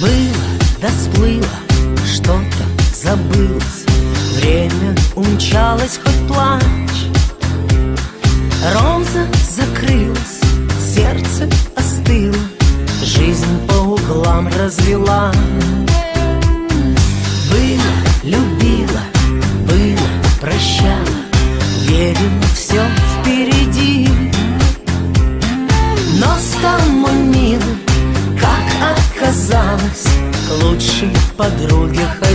Было, да сплыло, забылось Время умчалось, хоть плачь Роза закрылась, сердце остыло. Жизнь по углам развела. Было, любила, было, прощала. Верила, все впереди. Но стал мой милый, как оказалось, лучшей подруге ходить.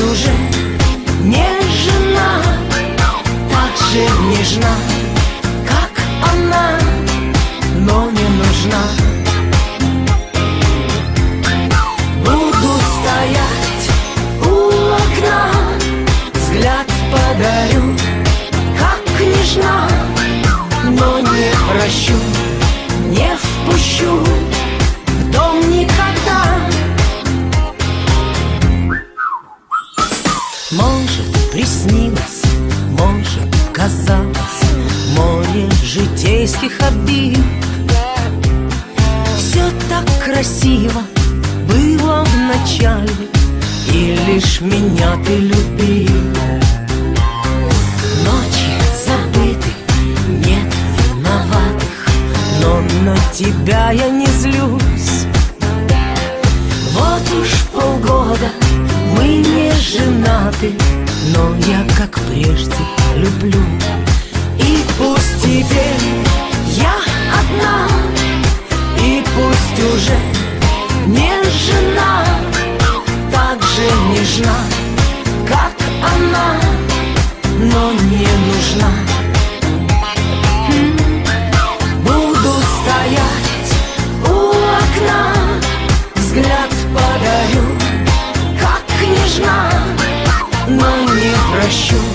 Пусть Может, приснилось, может, казалось Море житейских обид. Все так красиво было в начале И лишь меня ты любил. Ночи забыты, нет виноватых Но на тебя я не злюсь вот уж полгода мы не женаты, но я, как прежде, люблю. И пусть теперь я одна, и пусть уже не жена, так же нежна, как она, но не нужна. не прощу.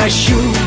прощу